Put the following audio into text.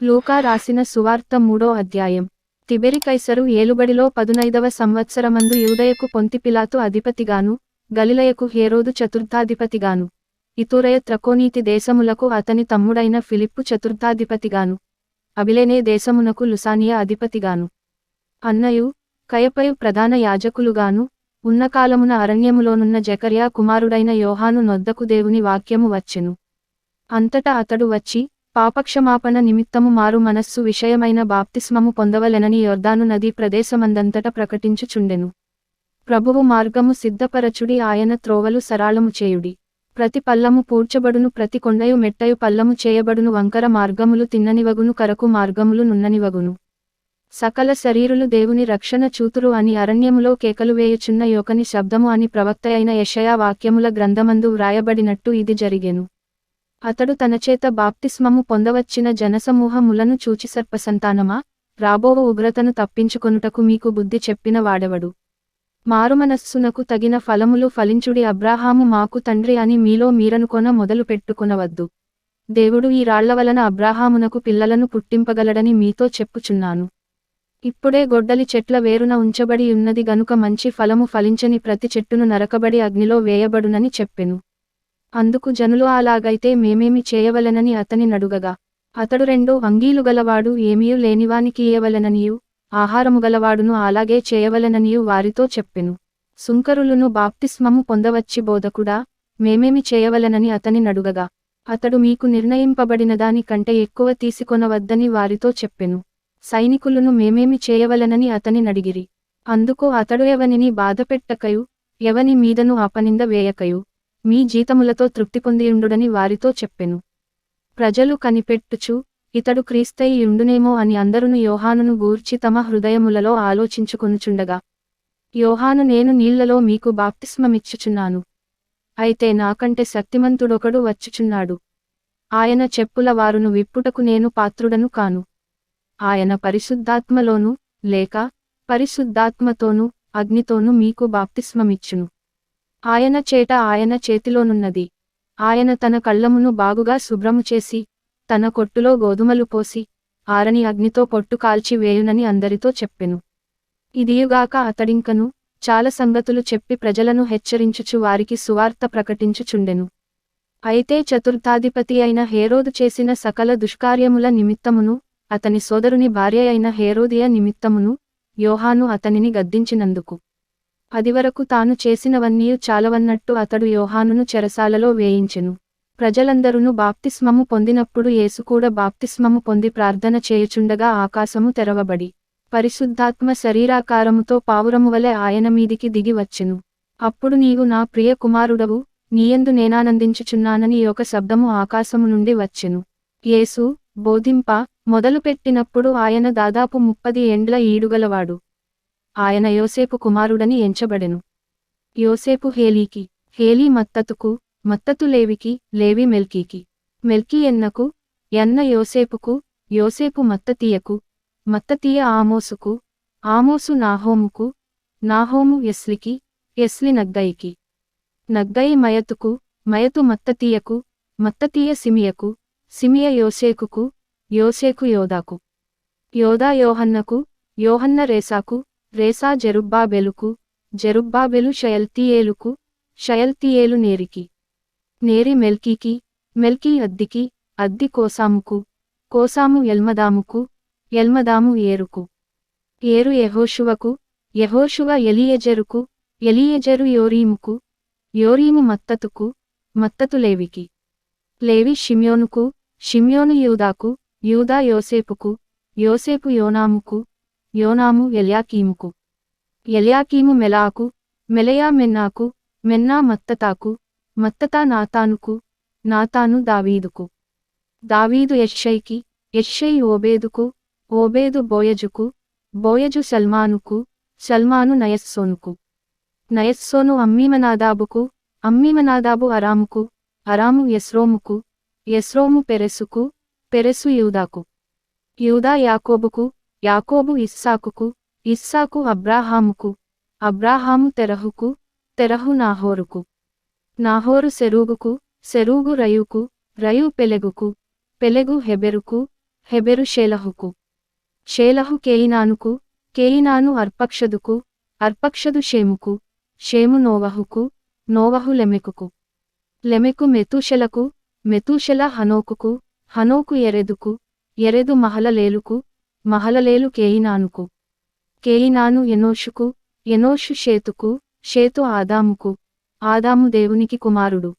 లూకా రాసిన సువార్త మూడో అధ్యాయం. తిబెరి కైసరు ఏలుబడిలో పదునైదవ సంవత్సరమందు యూదయకు పొంతిపిలాతు అధిపతిగాను గలిలయకు హేరోదు చతుర్థాధిపతిగాను. ఇతురయ త్రకోనీతి దేశములకు అతని తమ్ముడైన ఫిలిప్పు చతుర్థాధిపతిగాను. అభిలేనే దేశమునకు లుసానియా అధిపతిగాను. అన్నయు కయపయు ప్రధాన యాజకులుగాను ఉన్నకాలమున అరణ్యములోనున్న జకర్యా కుమారుడైన యోహాను నొద్దకు దేవుని వాక్యము వచ్చెను. అంతటా అతడు వచ్చి పాపక్షమాపణ నిమిత్తము మారు మనస్సు విషయమైన బాప్తిస్మము పొందవలెనని యోర్దాను నదీ ప్రదేశమందంతట ప్రకటించుచుండెను. ప్రభువు మార్గము సిద్ధపరచుడి ఆయన త్రోవలు సరాళము చేయుడి. ప్రతి పల్లము పూడ్చబడును ప్రతి కొండయు మెట్టయు పల్లము చేయబడును వంకర మార్గములు తిన్ననివగును కరకు మార్గములు నున్ననివగును. సకల శరీరులు దేవుని రక్షణ చూతురు అని అరణ్యములో కేకలు వేయుచున్న యోకని శబ్దము అని ప్రవక్త అయిన వాక్యముల గ్రంథమందు వ్రాయబడినట్టు ఇది జరిగెను. అతడు తనచేత బాప్తిస్మము పొందవచ్చిన జనసమూహములను చూచి సర్పసంతానమా? రాబోవ ఉగ్రతను తప్పించుకొనుటకు మీకు బుద్ధి చెప్పిన వాడెవడు? మారుమనస్సునకు తగిన ఫలములు ఫలించుడి అబ్రాహాము మాకు తండ్రి అని మీలో మీరనుకొన మొదలు పెట్టుకునవద్దు. దేవుడు ఈ రాళ్ళ వలన అబ్రాహామునకు పిల్లలను పుట్టింపగలడని మీతో చెప్పుచున్నాను. ఇప్పుడే గొడ్డలి చెట్ల వేరున ఉంచబడి ఉన్నది గనుక మంచి ఫలము ఫలించని ప్రతి చెట్టును నరకబడి అగ్నిలో వేయబడునని చెప్పెను. అందుకు జనులు అలాగైతే మేమేమి చేయవలనని అతని నడుగగా. అతడు రెండో అంగీలు గలవాడు ఏమీయు లేనివానికి ఇయ్యవలననియు ఆహారము గలవాడును అలాగే చేయవలననియు వారితో చెప్పెను. సుంకరులును బాప్తిస్మము పొందవచ్చి బోధకుడా మేమేమి చేయవలనని అతని నడుగగా. అతడు మీకు నిర్ణయింపబడిన దానికంటే ఎక్కువ తీసుకొనవద్దని వారితో చెప్పెను. సైనికులను మేమేమి చేయవలనని అతని నడిగిరి. అందుకు అతడు ఎవనిని బాధపెట్టకయు ఎవని మీదను అపనింద వేయకయు. మీ జీతములతో తృప్తి పొందియుండుడని వారితో చెప్పెను. ప్రజలు కనిపెట్టుచు ఇతడు క్రీస్తయియుండునేమో అని అందరును యోహానును గూర్చి తమ హృదయములలో ఆలోచించుకొనుచుండగా యోహాను నేను నీళ్ళలో మీకు బాప్తిస్మమిచ్చుచున్నాను. అయితే నాకంటే శక్తిమంతుడొకడు వచ్చుచున్నాడు. ఆయన చెప్పుల వారును విప్పుటకు నేను పాత్రుడను కాను. ఆయన పరిశుద్ధాత్మలోను లేక పరిశుద్ధాత్మతోను అగ్నితోను మీకు బాప్తిస్మమిచ్చును. ఆయన చేట ఆయన చేతిలోనున్నది. ఆయన తన కళ్ళమును బాగుగా శుభ్రము చేసి తన కొట్టులో గోధుమలు పోసి ఆరని అగ్నితో పొట్టు కాల్చి వేయునని అందరితో చెప్పెను. ఇదియుగాక అతడింకను చాలా సంగతులు చెప్పి ప్రజలను హెచ్చరించుచు వారికి సువార్త ప్రకటించుచుండెను. అయితే చతుర్థాధిపతి అయిన హేరోదు చేసిన సకల దుష్కార్యముల నిమిత్తమును అతని సోదరుని భార్య అయిన హేరోదియ నిమిత్తమును యోహాను అతనిని గద్దించినందుకు. అదివరకు తాను చేసినవన్నీ చాలవన్నట్టు అతడు యోహానును చెరసాలలో వేయించెను. ప్రజలందరూ బాప్తిస్మము పొందినప్పుడు యేసు కూడా బాప్తిస్మము పొంది ప్రార్థన చేయుచుండగా ఆకాశము తెరవబడి పరిశుద్ధాత్మ శరీరాకారముతో పావురము వలె ఆయన మీదికి దిగి వచ్చెను. అప్పుడు నీవు నా ప్రియ కుమారుడవు నీయందు నేనానందించుచున్నానని ఒక శబ్దము ఆకాశము నుండి వచ్చెను. యేసు బోధింప మొదలుపెట్టినప్పుడు ఆయన దాదాపు ముప్పది ఏండ్ల ఈడుగలవాడు. ఆయన యోసేపు కుమారుడని ఎంచబడెను. యోసేపు హేలీకి హేలీ మత్తతుకు మత్తతు లేవికి లేవి మెల్కీకి. మెల్కీ ఎన్నకు ఎన్న యోసేపుకు యోసేపు మత్తతీయకు మత్తతీయ ఆమోసుకు ఆమోసు నాహోముకు నాహోము ఎస్లికి ఎస్లి నగ్గయికి. నగ్గయి మయతుకు మయతు మత్తతీయకు మత్తతీయ సిమియకు సిమియ యోసేకుకు యోసేకు యోదాకు. యోదా యోహన్నకు యోహన్న రేసాకు రేసా జెరుబ్బాబెలుకు జెరుబ్బాబెలు షయల్తీయేలుకు షయల్తీయేలు నేరికి. నేరి మెల్కీకి మెల్కీ అద్దికి అద్ది కోసాముకు కోసాము ఎల్మదాముకు ఎల్మదాము ఏరుకు. ఏరు యహోషువకు యహోషువ ఎలియెజెరుకు ఎలియెజెరు యోరీముకు యోరీము మత్తతుకు మత్తతు లేవికి. లేవి షిమ్యోనుకు షిమ్యోను యూదాకు యూదా యోసేపుకు యోసేపు యోనాముకు యోనాము ఎల్యాకీముకు. ఎల్యాకీము మెలాకు మెలయా మెన్నాకు మెన్నా మత్తతాకు మత్తతా నాతానుకు నాతాను దావీదుకు. దావీదు యెషైకి యెషై ఓబేదుకు ఓబేదు బోయజుకు బోయజు సల్మానుకు సల్మాను నయస్సోనుకు. నయస్సోను అమ్మీమనాదాబుకు అమ్మీమనాదాబు అరాముకు అరాము యస్రోముకు యస్రోము పెరెసుకు పెరెసు యూదాకు. యూదా యాకోబుకు యాకోబు ఇస్సాకుకు ఇస్సాకు అబ్రాహాముకు అబ్రాహాము తెరహుకు తెరహు నాహోరుకు నాహోరు సెరూగుకు సెరూగు రయుకు రయు పెలెగుకు పెలెగు హెబెరుకు హెబెరు షేలహుకు షేలహు కేయినానుకు కేయినాను అర్పక్షదుకు అర్పక్షదు షేముకు షేము నోవహుకు నోవహు లెమెకుకు లెమెకు మెతూషెలకు మెతూషెల హనోకుకు హనోకు ఎరెదుకు ఎరెదు మహలలేలుకు మహలలేలు కేయినానుకు. కేయినాను ఎనోషుకు ఎనోషు షేతుకు షేతు ఆదాముకు. ఆదాము దేవునికి కుమారుడు.